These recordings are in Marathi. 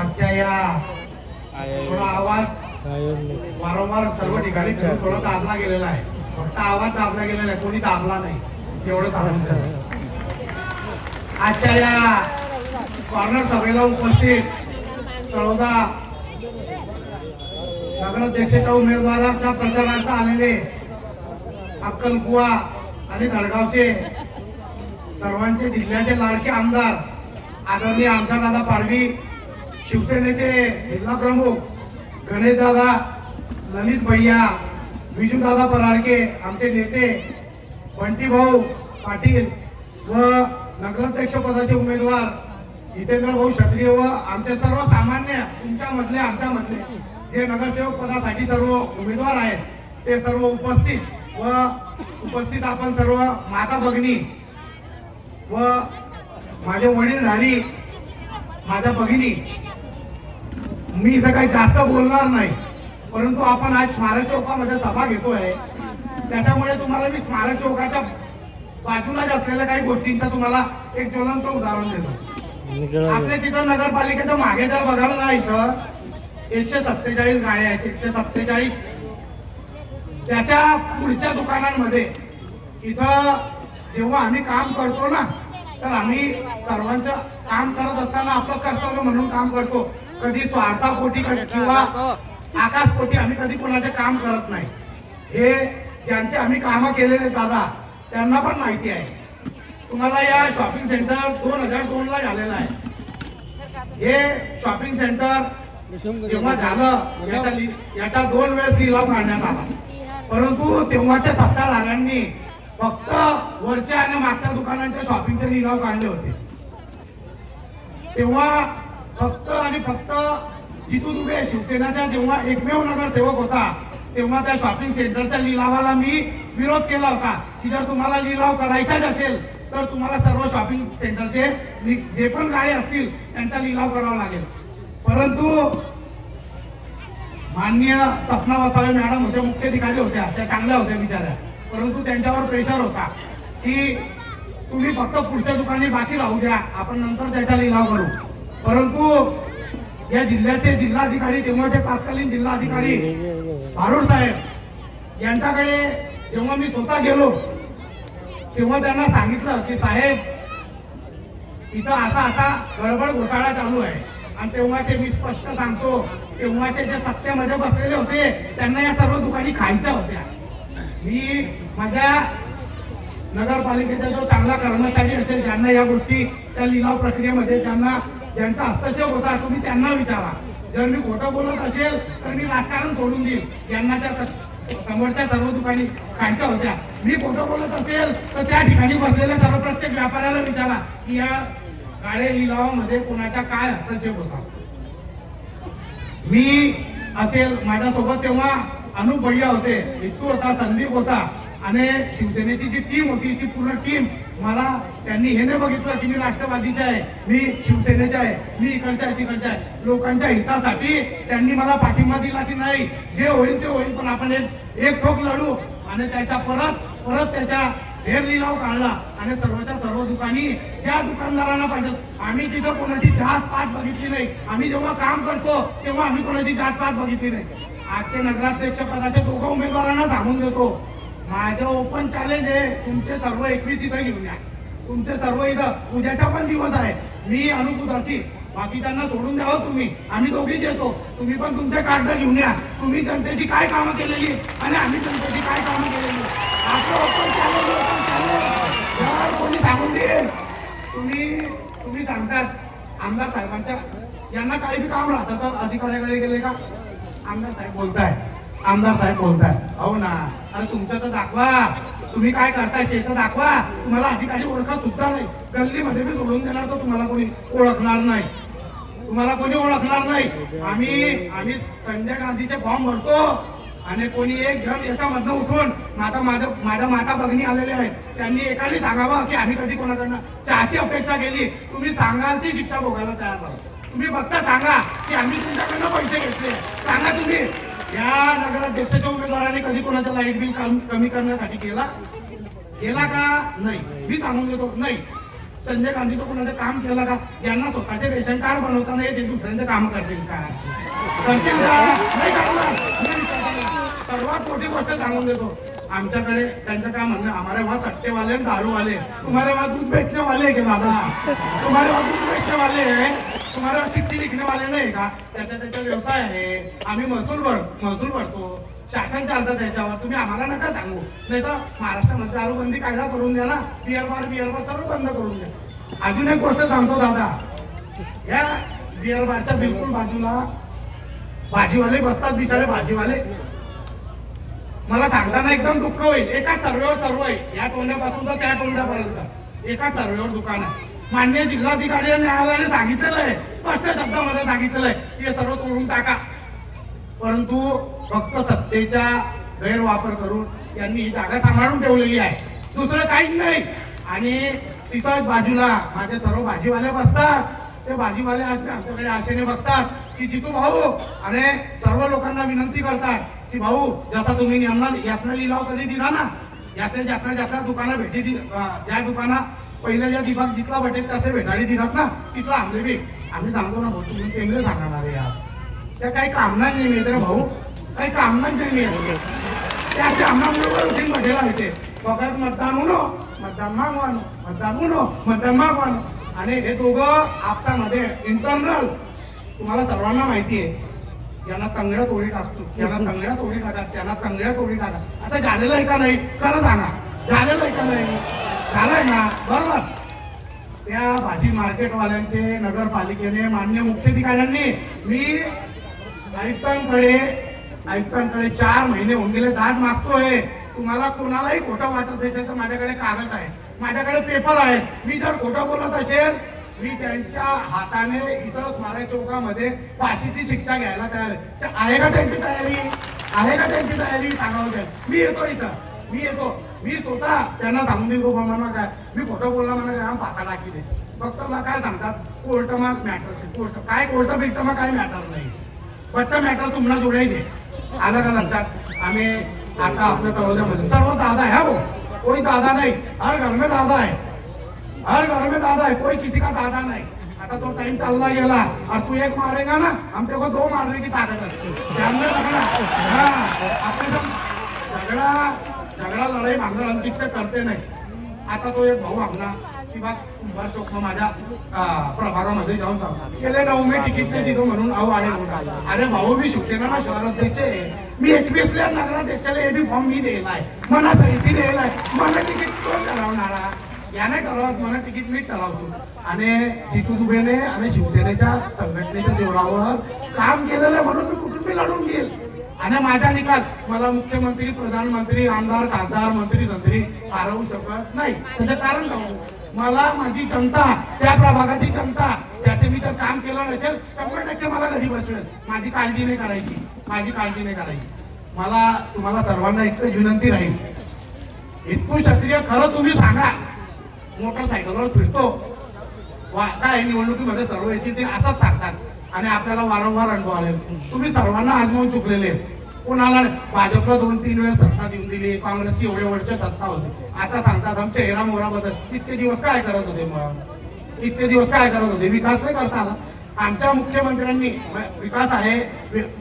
आजच्या या थोडा आवाज वारंवार सर्व ठिकाणी थोडा दाबला गेलेला आहे. फक्त आवाज दाबला गेलेला आहे. कोणी दाबला नाही. एवढं सांगून. आजच्या या कॉर्नर सभेला उपस्थित तळोदा नगराध्यक्षाच्या उमेदवाराच्या प्रचारार्थ आलेले अक्कलकुवा आणि धडगावचे सर्वांचे जिल्ह्याचे लाडके आमदार आदरणीय आमचा दादा पाडवी शिवसेनेचे जिल्हा प्रमुख गणेशदादा ललित भैया विजूदादा पराडके आमचे नेते बंटीभाऊ पाटील व नगराध्यक्ष पदाचे उमेदवार जितेंद्र भाऊ क्षत्रिय व आमचे सर्व सामान्य आमच्यामधले जे नगरसेवक पदासाठी सर्व उमेदवार आहेत ते सर्व उपस्थित व उपस्थित आपण सर्व माता भगिनी व माझे वडील झाली माझ्या भगिनी मी इथं काही जास्त बोलणार नाही. परंतु आपण आज स्मारक चौकामध्ये सभा घेतोय. त्याच्यामुळे तुम्हाला मी स्मारक चौकाच्या बाजूलाच असलेल्या काही गोष्टींचा तुम्हाला एक ज्वलंत उदाहरण देतो. आपल्या तिथं नगरपालिकेचं मागे जर बघायला ना इथं एकशे सत्तेचाळीस गाड्या आहेत. एकशे सत्तेचाळीस. त्याच्या पुढच्या दुकानांमध्ये इथं जेव्हा आम्ही काम करतो ना तर आम्ही सर्वांचं काम करत असताना आपलं कर्तव्य म्हणून काम करतो. कधी स्वार्थापोटी किंवा आकाशपोटी आम्ही कधी कोणाचे काम करत नाही. हे ज्यांचे आम्ही कामं केलेले दादा त्यांना पण माहिती आहे. तुम्हाला या शॉपिंग सेंटर दोन हजार दोन ला झालेलं आहे. हे शॉपिंग सेंटर जेव्हा झालं याचा याचा दोन वेळेस लिलाव काढण्यात आला. परंतु तेव्हाच्या सत्ताधाऱ्यांनी फक्त वरच्या आणि मागच्या दुकानांच्या शॉपिंगचे लिलाव काढले होते. तेव्हा फक्त आणि फक्त जितू दुबे शिवसेनाचा जेव्हा एकमेव नगरसेवक होता तेव्हा त्या शॉपिंग सेंटरच्या लिलावाला मी विरोध केला होता की जर तुम्हाला लिलाव करायचाच असेल तर तुम्हाला सर्व शॉपिंग सेंटरचे जे पण गाळे असतील त्यांचा लिलाव करावा लागेल. परंतु मान्य सपना वसावे मॅडम होत्या मुख्याधिकारी होत्या त्या चांगल्या होत्या बिचाऱ्या. परंतु त्यांच्यावर प्रेशर होता. की तुम्ही फक्त पुढच्या दुकानी बाकी राहू द्या. आपण नंतर त्याचा लिलाव करू. परंतु या जिल्ह्याचे जिल्हाधिकारी तेव्हाचे तत्कालीन जिल्हाधिकारी भारूड साहेब यांच्याकडे जेव्हा मी स्वतः गेलो तेव्हा त्यांना सांगितलं की साहेब इथं असा असा गडबड घोटाळा चालू आहे. आणि तेव्हाचे मी स्पष्ट सांगतो तेव्हाचे जे सत्तेमध्ये बसलेले होते त्यांना या सर्व दुकानी खायच्या होत्या. मी माझ्या नगरपालिकेचा जो चांगला कर्मचारी असेल ज्यांना या गोष्टी त्या लिलाव प्रक्रियेमध्ये ज्यांना ज्यांचा हस्तक्षेप होता तुम्ही त्यांना विचारा. जर मी खोटं बोलत असेल तर मी राजकारण सोडून देईल. ज्यांना त्या समोरच्या सर्व दुकानी खायच्या होत्या. मी खोटं बोलत असेल तर त्या ठिकाणी बसलेल्या सर्व प्रत्येक व्यापाऱ्याला विचारा की या काळे लिलावामध्ये कोणाचा काय हस्तक्षेप होता. मी असेल माझ्यासोबत तेव्हा अनुप भैया होते इतू होता संदीप होता. आणि शिवसेनेची जी टीम होती ती पूर्ण टीम मला त्यांनी हे नाही बघितलं की मी राष्ट्रवादीचा आहे मी शिवसेनेचा आहे मी इकडच्या आहे तिकडचा आहे. लोकांच्या हितासाठी त्यांनी मला पाठिंबा दिला की नाही जे होईल ते होईल पण आपण एक एक ठोक लढू. आणि त्याच्या परत परत त्याच्या फेर लिलाव काढला. आणि सर्वच्या सर्व दुकानी ज्या दुकानदारांना पाहिजे आम्ही तिथं कोणाची जात पात बघितली नाही. आम्ही जेव्हा काम करतो तेव्हा आम्ही कोणाची जात पात बघितली नाही. आजचे नगराध्यक्ष पदाच्या दोघं उमेदवारांना सांगून देतो. माझं ओपन चॅलेंज आहे. तुमचे सर्व एकवीस इथं घेऊन या. तुमचे सर्व इथं. उद्याचा पण दिवस आहे. मी अनुपदासी बाकीच्यांना सोडून द्यावं हो तुम्ही. आम्ही दोघीच येतो तुम्ही पण तुमचे कार्ड घेऊन या. तुम्ही जनतेची काय कामं केलेली? आणि आम्ही जनतेची काय कामं केलेली? आपलं ओपन चॅलेंज ओपन चॅलेंज कोणी सांगून देईल. तुम्ही तुम्ही सांगतात. आमदार साहेबांच्या यांना काही बी काम राहतं तर अधिकाऱ्याकडे गेले का? आमदार साहेब बोलताय आमदार साहेब बोलताय हो ना. अरे तुमचं तर दाखवा. तुम्ही काय करताय ते तर दाखवा. तुम्हाला अधिकारी ओळखत सुद्धा नाही. गल्लीमध्ये मी सोडून देणार तर तुम्हाला कोणी ओळखणार नाही. तुम्हाला कोणी ओळखणार नाही. आम्ही आम्ही संजय गांधीचे फॉर्म भरतो आणि कोणी एक जण याच्यामधनं उठून माझा माझं माझ्या माता भगिनी आलेले आहेत. त्यांनी एकाने सांगावं की आम्ही कधी कोणाकडनं चहाची अपेक्षा केली. तुम्ही सांगाल ती शिक्षा भोगायला तयार आहोत तुम्ही फक्त सांगा की आम्ही तुमच्याकडनं पैसे घेतले. सांगा तुम्ही. या नगराध्यक्षाच्या उमेदवाराने कधी कोणाचं लाइट बिल कमी करण्यासाठी केला? केला का? नाही. मी सांगून देतो नाही. संजय गांधीचं कोणाचं काम केलं का? यांना स्वतःचे रेशन कार्ड बनवताना येते दुसऱ्यांचं काम करतील का? करतील का? नाही सर्वात मोठी गोष्ट सांगून देतो. आमच्याकडे त्यांचं काय म्हणणं हमारे वा सट्टे वाले दारू वाले तुम्हारे वहाँ दूध बेचने वाले दादा तुम्हारे वहाँ दूध बेचने वाले तुम्हाला चिठ्ठी लिखने वाले नाही का? त्याचा त्याचा व्यवसाय आहे. आम्ही महसूल भर महसूल भरतो. शासन चालतं त्याच्यावर. तुम्ही आम्हाला नका सांगू. नाही तर महाराष्ट्रामध्ये दारूबंदी कायदा करून द्या ना. बिअर बार बिअर बार सर्व बंद करून द्या. अजून एक गोष्ट सांगतो दादा. या बिअर बारच्या बिलकुल बाजूला भाजीवाले बसतात बिचारे भाजीवाले. मला सांगताना एकदम दुःख होईल. एका सर्वेवर सर्व आहे. या तोंडापासून तर त्या तोंडापर्यंत. एका सर्वेवर दुकान आहे. मान्य जिल्हाधिकारी न्यायालयाने सांगितलेलं आहे. स्पष्ट शब्दामध्ये सांगितलेलं आहे. हे सर्व तोडून टाका. परंतु फक्त सत्तेचा गैरवापर करून यांनी ही जागा सांभाळून ठेवलेली आहे. दुसरं काहीच नाही. आणि तिथं बाजूला माझे सर्व भाजीवाले बसतात. ते भाजीवाले आमच्याकडे आशेने बघतात की जितू भाऊ आणि सर्व लोकांना विनंती करतात की भाऊ जसा तुम्ही यांना यासना लिलाव कधी दिला ना? यासने जास्त जास्त दुकानं भेटी दि अं, ज्या दुकाना पहिल्या या दिवस जितला भेटेल त्याचे भेटाडी दिनात ना तिथं आमले बी आम्ही सांगतो ना भाऊ तुम्ही केंद्र सांगणार आहे यार. त्या काही कामनाच नाही मिळते रे भाऊ. काही कामनाच नाही त्या कामनामुळे उठून भेटायला येते फक्त मतदान उनो मतदान मागवानो मतदान उनो मतदान मागवानो. आणि हे दोघं आपसामध्ये इंटरनल तुम्हाला सर्वांना माहिती आहे. यांना तंगड्या तोडी टाकतो यांना तंगड्या तोडी टाका त्यांना तंगड्या तोडी टाका आता झालेलं आहे का नाही? खरं सांगा. झालेलं आहे का नाही? झालंय ना? बरोबर. त्या भाजी मार्केटवाल्यांचे नगरपालिकेने मान्य मुख्याधिकाऱ्यांनी मी आयुक्तांकडे आयुक्तांकडे चार महिने होऊन गेले दाद मागतोय. तुम्हाला कोणालाही खोटं वाटत असेल तर माझ्याकडे कागद आहे. माझ्याकडे पेपर आहे. मी जर खोटं बोलत असेल मी त्यांच्या हाताने इथं स्मारक चौकामध्ये फाशीची शिक्षा घ्यायला तयार आहे. आहे का त्यांची तयारी? आहे का त्यांची तयारी? सांगावं मी येतो इथं. मी येतो. मी स्वतः त्यांना सांगून देईन बाबा मला काय? मी खोटं बोलला म्हणा काय? फासा टाकी दे. फक्त मला काय सांगतात? कोर्ट मग मॅटर कोर्ट काय कोर्ट बिल्ट मग काय मॅटर नाही. फक्त मॅटर तुम्हाला जोडाई दे. आलं का लक्षात? आम्ही आता आपल्या तळोद्यामध्ये सर्व दादा है वो कोई दादा नाही. हर घर में दादा आहे. हर घर में दादा आहे. कोई किसी का दादा नाही. आता तो टाइम चालला गेला. और तू एक मारेगा ना हम तेरे को दो मारने की ताकत असते. ध्यान में रखना. झगड़ा सगळा लढाई मागणं अंतिष्ट करते नाही. आता तो एक भाऊ आपला किंवा कुंभार चौक माझ्या प्रभागामध्ये जाऊन सांगतात गेले नऊ मी तिकीट नाही दिलो म्हणून अहो आणि अरे भाऊ मी शिवसेना शहराध्यक्ष आहे. मी एकवीसल्या नगराध्यक्षाला एबी फॉर्म मी दिलाय मला सहिती दिलाय मला तिकीट कोण ठरवणारा याने ठरवत मला तिकीट मी ठरवतो. आणि जितू दुबेने आणि शिवसेनेच्या संघटनेच्या देवळावर काम केलेलं आहे म्हणून मी कुठून मी लढून घेईल? आणि माझा निकाल मला मुख्यमंत्री प्रधानमंत्री आमदार खासदार मंत्री संत्री हरवू शकत नाही. त्याचं कारण सांगू. मला माझी जनता त्या प्रभागाची जनता ज्याचे मी जर काम केलं नसेल शंभर टक्के मला घरी बसवेल. माझी काळजी नाही करायची. माझी काळजी नाही करायची. मला तुम्हाला सर्वांना एकच विनंती राहील. इतकू क्षत्रिय खरं तुम्ही सांगा. मोटरसायकलवर फिरतो. वा काय निवडणुकीमध्ये सर्व येतील ते असंच सांगतात. आणि आपल्याला वारंवार अनुभव आले तुम्ही सर्वांना आजमावून चुकलेले कोणाला भाजपला दोन तीन वेळ सत्ता देऊन दिली काँग्रेसची एवढे वर्ष सत्ता होती. आता सांगतात आमच्या हेरा मोहरा बदल इतके दिवस काय करत होते मग? इतके दिवस काय करत होते? विकास नाही करता आला. आमच्या मुख्यमंत्र्यांनी विकास आहे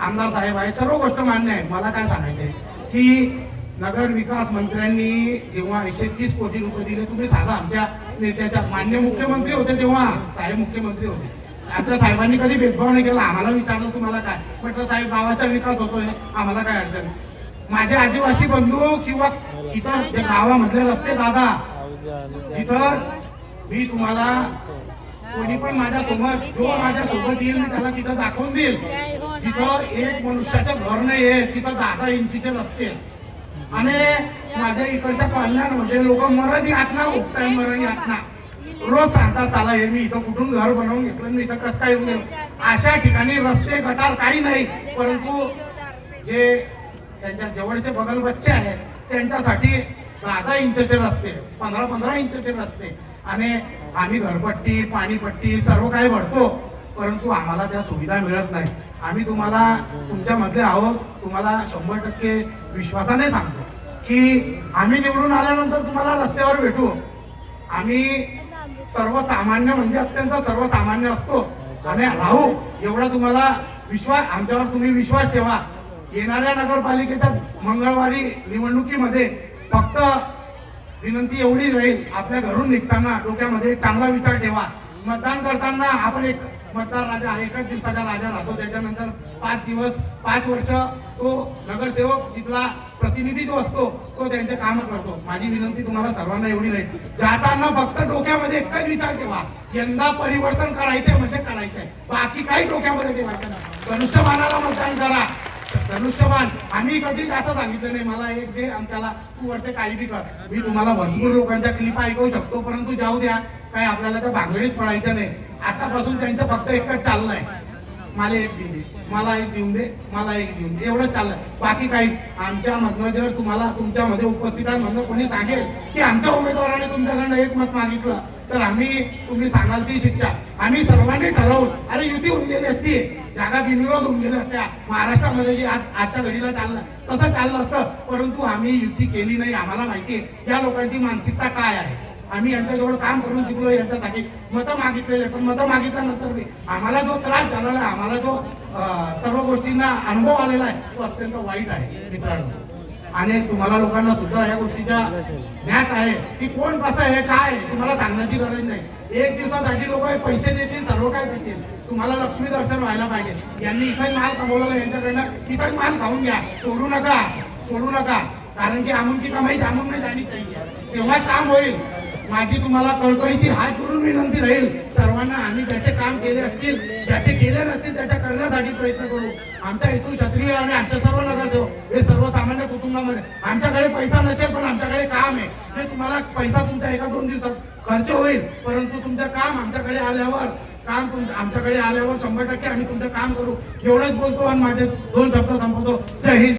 आमदार साहेब आहे सर्व गोष्ट मान्य आहे. मला काय सांगायचंय? की नगर विकास मंत्र्यांनी जेव्हा एकशे तीस कोटी रुपये दिले तुम्ही साधा आमच्या नेत्याच्या मान्य मुख्यमंत्री होते तेव्हा साहेब मुख्यमंत्री होते. आमच्या साहेबांनी कधी भेदभाव नाही केला? आम्हाला विचारलं तुम्हाला काय? म्हटलं साहेब गावाचा विकास होतोय. आम्हाला काय अडचण माझे आदिवासी बंधू किंवा इतर जे गावामधले रस्ते दादा इतर मी तुम्हाला कोणी पण माझ्यासमोर जो माझ्या सोबत येईल मी त्याला तिथं दाखवून देईल. तिथं एक मनुष्याचं घर नाही आहे तिथं दहा इंचीचे रस्ते आणि माझ्या इकडच्या कॉलन्यांमध्ये लोक मराठी आत ना उठताय मराठी आत ना रोज सांगतात चाला हे मी इथं कुठून घर बनवून घेतलं मी इथं कसं काय येऊन अशा ठिकाणी रस्ते गटार काही नाही परंतु जे त्यांच्या जवळचे बगल बच्चे आहेत त्यांच्यासाठी दहा इंचचे रस्ते पंधरा पंधरा इंचचे रस्ते. आणि आम्ही घरपट्टी पाणीपट्टी सर्व काही भरतो परंतु आम्हाला त्या सुविधा मिळत नाही. आम्ही तुम्हाला तुमच्यामध्ये आहोत तुम्हाला शंभर टक्के विश्वासाने सांगतो की आम्ही निवडून आल्यानंतर तुम्हाला रस्त्यावर भेटू. आम्ही सर्वसामान्य म्हणजे अत्यंत सर्वसामान्य असतो. आणि राहू एवढा तुम्हाला विश्वास आमच्यावर तुम्ही विश्वास ठेवा. येणाऱ्या नगरपालिकेच्या मंगळवारी निवडणुकीमध्ये फक्त विनंती एवढीच राहील आपल्या घरून निघताना डोक्यामध्ये चांगला विचार ठेवा. मतदान करताना आपण एक मतदार राजा आहे एकाच दिवसाचा राजा राहतो. त्याच्यानंतर पाच दिवस पाच वर्ष तो नगरसेवक तिथला प्रतिनिधी जो असतो तो त्यांचे काम करतो. माझी विनंती तुम्हाला सर्वांना एवढी राहील. जाताना फक्त डोक्यामध्ये एकच विचार ठेवा. यंदा परिवर्तन करायचे म्हणजे करायचंय. बाकी काही डोक्यामध्ये ठेवायचं नाही. धनुष्यबाणाला मतदान करा. धनुष्यबाण. आम्ही कधीच असं सांगितलं नाही. मला एक दे आणि त्याला तू वाटते काही बी कर. मी तुम्हाला भरपूर लोकांच्या क्लिप ऐकवू शकतो परंतु जाऊ द्या. काय आपल्याला त्या भांगडीत पडायचं नाही. आतापासून त्यांचं फक्त एकच चाललंय. मला एक देऊन दे. मला एक देऊन दे. मला एक देऊन दे. एवढंच चाललंय. बाकी काही आमच्या मधनं जर तुम्हाला तुमच्यामध्ये उपस्थितांमधनं कोणी सांगेल की आमच्या उमेदवाराने तुमच्याकडनं एक मत मागितलं तर आम्ही तुम्ही सांगाल ती शिक्षा. आम्ही सर्वांनी ठरवून अरे युती उमलेली असती जागा बिनविरोध होऊन असत्या महाराष्ट्रामध्ये जे आज आजच्या घडीला चाललं तसं चाललं असतं. परंतु आम्ही युती केली नाही आम्हाला माहिती आहे या लोकांची मानसिकता काय आहे? आम्ही यांच्याजवळ काम करून शिकलो यांच्यासाठी. मतं मागितलेले पण मतं मागितल्यानंतर आम्हाला जो त्रास झालेला आहे आम्हाला जो सर्व गोष्टींना अनुभव आलेला आहे तो अत्यंत वाईट आहे मित्रांनो. आणि तुम्हाला लोकांना सुद्धा या गोष्टीच्या ज्ञात आहे की कोण कसं आहे काय तुम्हाला सांगण्याची गरज नाही. एक दिवसासाठी लोक पैसे देतील सर्व काय देतील. तुम्हाला लक्ष्मी दर्शन व्हायला पाहिजे. यांनी इथं माल कमवला यांच्याकडनं इथं माल खाऊन घ्या. सोडू नका सोडू नका. कारण की आमून की कमाई जामून नाही जाणीच चाहिए तेव्हा काम होईल. माझी तुम्हाला कळकळीची हात जोडून विनंती राहील. सर्वांना आम्ही ज्याचे काम केले असतील ज्याचे केले नसतील त्याच्या करण्यासाठी प्रयत्न करू. आमच्या इथून क्षत्रिय आणि आमच्या सर्व नगरसेवक हे सर्वसामान्य कुटुंबामध्ये. आमच्याकडे पैसा नसेल पण आमच्याकडे काम आहे. जे तुम्हाला पैसा तुमच्या एका दोन दिवसात खर्च होईल परंतु तुमचं काम आमच्याकडे आल्यावर काम तुम आमच्याकडे आल्यावर शंभर टक्के आम्ही तुमचं काम करू. एवढंच बोलतो आणि माझे दोन शब्द संपवतो.